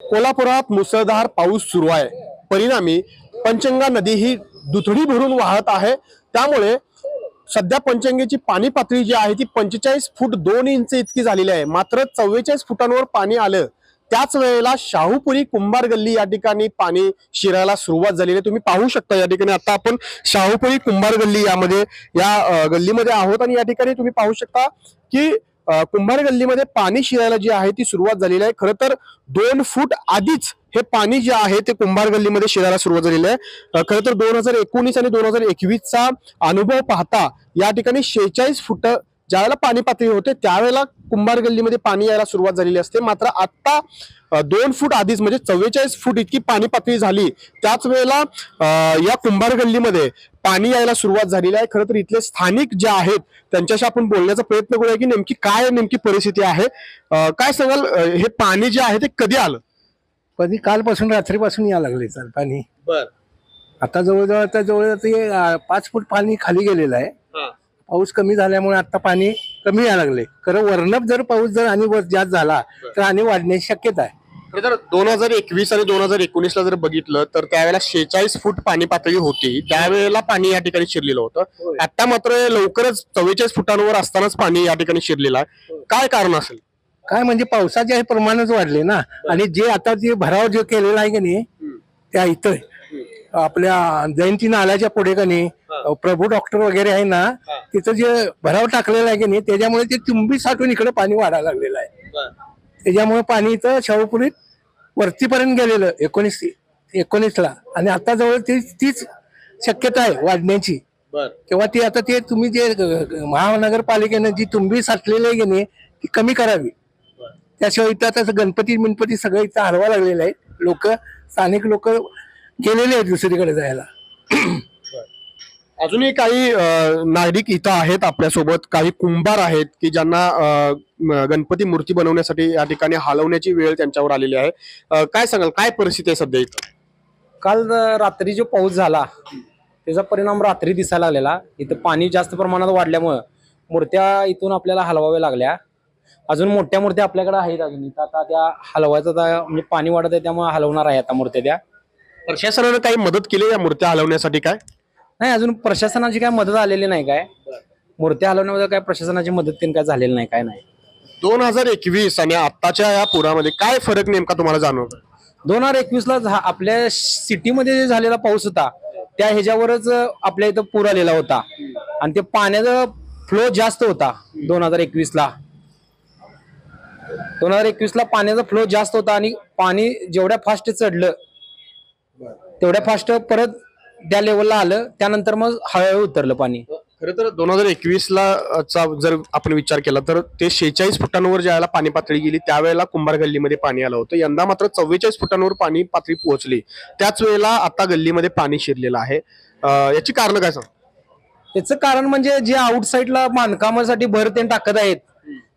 कोल्हापुरात मुसळधार पाऊस सुरू आहे. परिणामी पंचंगा नदी ही दुथडी भरून वाहत आहे. त्यामुळे सध्या पंचंगेची पाणी पातळी जी आहे ती पंचेचाळीस फूट दोन इंच इतकी झालेली आहे. मात्र चव्वेचाळीस फुटांवर पाणी आलं. त्याच वेळेला शाहूपुरी कुंभार गल्ली या ठिकाणी पाणी शिरायला सुरुवात झालेली आहे. तुम्ही पाहू शकता या ठिकाणी. आता आपण शाहूपुरी कुंभार गल्ली यामध्ये या गल्लीमध्ये आहोत आणि या ठिकाणी तुम्ही पाहू शकता की कुंभार गल्लीमध्ये पाणी शिरायला जी आहे ती सुरुवात झालेली आहे. खरं तर दोन फूट आधीच हे पाणी जे आहे ते कुंभार गल्लीमध्ये शिरायला सुरुवात झालेली आहे. खरं तर दोन हजार एकोणीस आणि दोन हजार एकवीसचा अनुभव पाहता या ठिकाणी शेहेचाळीस फूट ज्यावेळेला पाणी पातळी होते त्यावेळेला कुंभार गल्लीमध्ये पाणी यायला सुरुवात झालेली असते. मात्र आता अ, दोन फूट आधीच म्हणजे चव्वेचाळीस फूट इतकी पाणी पातळी झाली. त्याच वेळेला या कुंभार गल्लीमध्ये पाणी यायला सुरुवात झालेली आहे. खरं तर इथले स्थानिक जे आहेत त्यांच्याशी आपण बोलण्याचा प्रयत्न करूया की नेमकी काय नेमकी परिस्थिती आहे. काय सांगाल हे पाणी जे आहे ते कधी आलं? कधी कालपासून रात्रीपासून या लागले सर पाणी. बर. आता जवळजवळ आता जवळ ते पाच फूट पाणी खाली गेलेलं आहे. पाऊस कमी झाल्यामुळे आता पाणी कमी यायला लागले. खरं वर्णप जर पाऊस जर आणि वर जास्त झाला तर आणि वाढण्याची शक्यता आहे. खरं तर दोन हजार एकवीस आणि दोन हजार एकोणीस ला जर बघितलं तर त्यावेळेला शेहेचाळीस फूट पाणी पातळी होती. त्यावेळेला पाणी या ठिकाणी शिरलेलं होतं. आता मात्र लवकरच चव्वेचाळीस फुटांवर असतानाच पाणी या ठिकाणी शिरलेलं आहे. काय कारण असेल? काय म्हणजे पावसाचे हे प्रमाणच वाढले ना. आणि जे आता जे भराव जे केलेला आहे की नाही त्या इथं आपल्या जयंती नाल्याच्या पुढे का नाही प्रभू डॉक्टर वगैरे आहे ना तिथं जे भराव टाकलेला आहे की नाही त्याच्यामुळे ते चुंबी साठून इकडे पाणी वाढायला लागलेलं आहे. त्याच्यामुळे पाणी इथं शाहूपुरीत वरतीपर्यंत गेलेलं एकोणीस एकोणीसला. आणि आता जवळ ती तीच शक्यता आहे वाढण्याची. किंवा ती आता ते तुम्ही जे महानगरपालिकेनं जी तुंबी साठलेली आहे की नाही ती कमी करावी. त्याशिवाय इथं आता गणपती बिनपती सगळं इथं हलवा लागलेलं आहे. लोक स्थानिक लोक गेलेले आहेत दुसरीकडे जायला. अजूनही काही अ, नागरिक इथं आहेत आपल्यासोबत काही कुंभार आहेत की ज्यांना अ, म- गणपती मूर्ती बनवण्यासाठी या ठिकाणी हलवण्याची वेळ त्यांच्यावर आलेली आहे. अ, काय सांगाल काय परिस्थिती आहे सध्या इथं? काल रात्री जो पाऊस झाला त्याचा परिणाम रात्री दिसायला लागलेला. इथं पाणी जास्त प्रमाणात वाढल्यामुळं मूर्त्या इथून आपल्याला हलवाव्या लागल्या. अजून मोठ्या मूर्त्या आपल्याकडे आहेत अजून. इथं आता त्या हलवायचं आता म्हणजे पाणी वाढत आहे त्यामुळे हलवणार आहे आता मूर्त्या त्या. प्रशासनानं काही मदत केली या मूर्त्या हलवण्यासाठी काय? नाही अजून प्रशासनाची काय मदत आलेली नाही काय? मूर्त्या हलवण्यामध्ये काय प्रशासनाची मदत त्यांनी काय झालेली नाही काय नाही. दोन हजार एकवीस आणि आत्ताच्या या पुरामध्ये काय फरक नेमका तुम्हाला जाणवतो दोन हजार एकवीस ला आपल्या सिटीमध्ये जे झालेला पाऊस होता त्या ह्याच्यावरच आपल्या इथं पूर आलेला होता. आणि ते पाण्याचा फ्लो जास्त होता दोन हजार एकवीस ला दोन हजार एकवीस ला पाण्याचा फ्लो जास्त होता आणि पाणी जेवढ्या फास्ट चढलं तेवढ्या फास्ट परत त्या लेवलला आलं त्यानंतर मग हळूहळू उतरलं पाणी. खरं तर दोन हजार एकवीस ला चा जर आपण विचार केला तर ते शेहेचाळीस फुटांवर ज्यावेळेला पाणी पातळी गेली त्यावेळेला कुंभार गल्लीमध्ये पाणी आलं होतं. यंदा मात्र चव्वेचाळीस फुटांवर पाणी पातळी पोहोचली. त्याच वेळेला आता गल्लीमध्ये पाणी शिरलेलं आहे. याची कारण काय सांग? त्याचं कारण म्हणजे जे आउटसाईडला बांधकामासाठी भर ते टाकत आहेत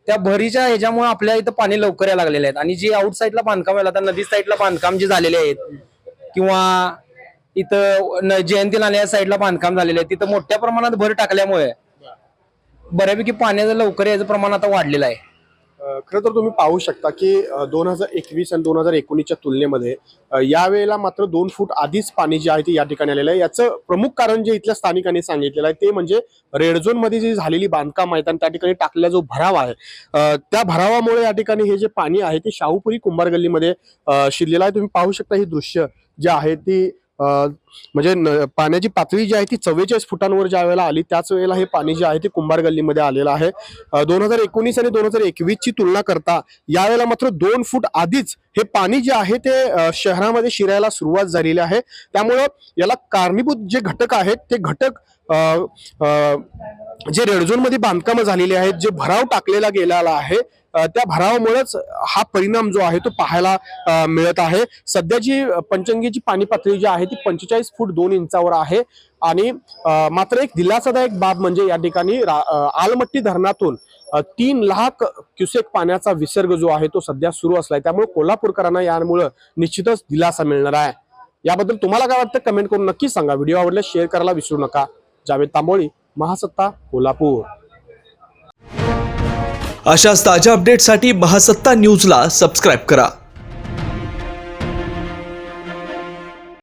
त्या भरीच्या ह्याच्यामुळे आपल्या इथं पाणी लवकर यायला लागलेले आहेत. आणि जे आउटसाईडला बांधकाम आता नदी साईडला बांधकाम जे झालेले आहेत किंवा इथं जयंती नाल्या साईडला बांधकाम झालेलं आहे. तिथं मोठ्या प्रमाणात भर टाकल्यामुळे बऱ्यापैकी पाण्याचं लवकर याचं प्रमाण आता वाढलेलं आहे. खरं तर तुम्ही पाहू शकता की दोन हजार एकवीस आणि दोन हजार एकोणीसच्या तुलनेमध्ये यावेळेला मात्र दोन फूट आधीच पाणी जे आहे ते या ठिकाणी आलेलं आहे. याचं प्रमुख कारण जे इथल्या स्थानिकांनी सांगितलेलं आहे ते म्हणजे रेड झोनमध्ये जी झालेली बांधकाम आहेत आणि त्या ठिकाणी टाकलेला जो भराव आहे त्या भरावामुळे या ठिकाणी हे जे पाणी आहे ते शाहूपुरी कुंभार गल्लीमध्ये शिरलेलं आहे. तुम्ही पाहू शकता ही दृश्य जे आहे ती म्हणजे पाण्याची पातळी जी आहे ती चव्वेचाळीस फुटांवर ज्या वेळेला आली त्याच वेळेला हे पाणी जे आहे ते कुंभार गल्लीमध्ये आलेलं आहे. दोन हजार एकोणीस आणि दोन हजार एकवीस ची तुलना करता यावेळेला मात्र दोन फूट आधीच हे पाणी जे आहे ते शहरामध्ये शिरायला सुरुवात झालेली आहे. त्यामुळं याला कारणीभूत जे घटक आहेत ते घटक जे रेडझोनमध्ये बांधकामं झालेली आहेत जे भराव टाकलेला गेलेला आहे त्या भरावामुळेच हा परिणाम जो आहे तो पाहायला मिळत आहे. सध्याची पंचंगीची पाणी पातळी जी आहे ती पंचेचाळीस फूट दोन इंचावर आहे आणि मात्र एक दिलासादायक बाब म्हणजे या ठिकाणी रा- आलमट्टी धरणातून तीन लाख क्युसेक पाण्याचा विसर्ग जो आहे तो सध्या सुरू असलाय. त्यामुळे कोल्हापूरकरांना यामुळे निश्चितच दिलासा मिळणार आहे. याबद्दल तुम्हाला काय वाटतं? कमेंट करून नक्कीच सांगा. व्हिडिओ आवडल्यास शेअर करायला विसरू नका. जावेद तांबोळी महासत्ता कोल्हापूर. अशाच ताज्या अपडेटसाठी महासत्ता न्यूजला सबस्क्राईब करा.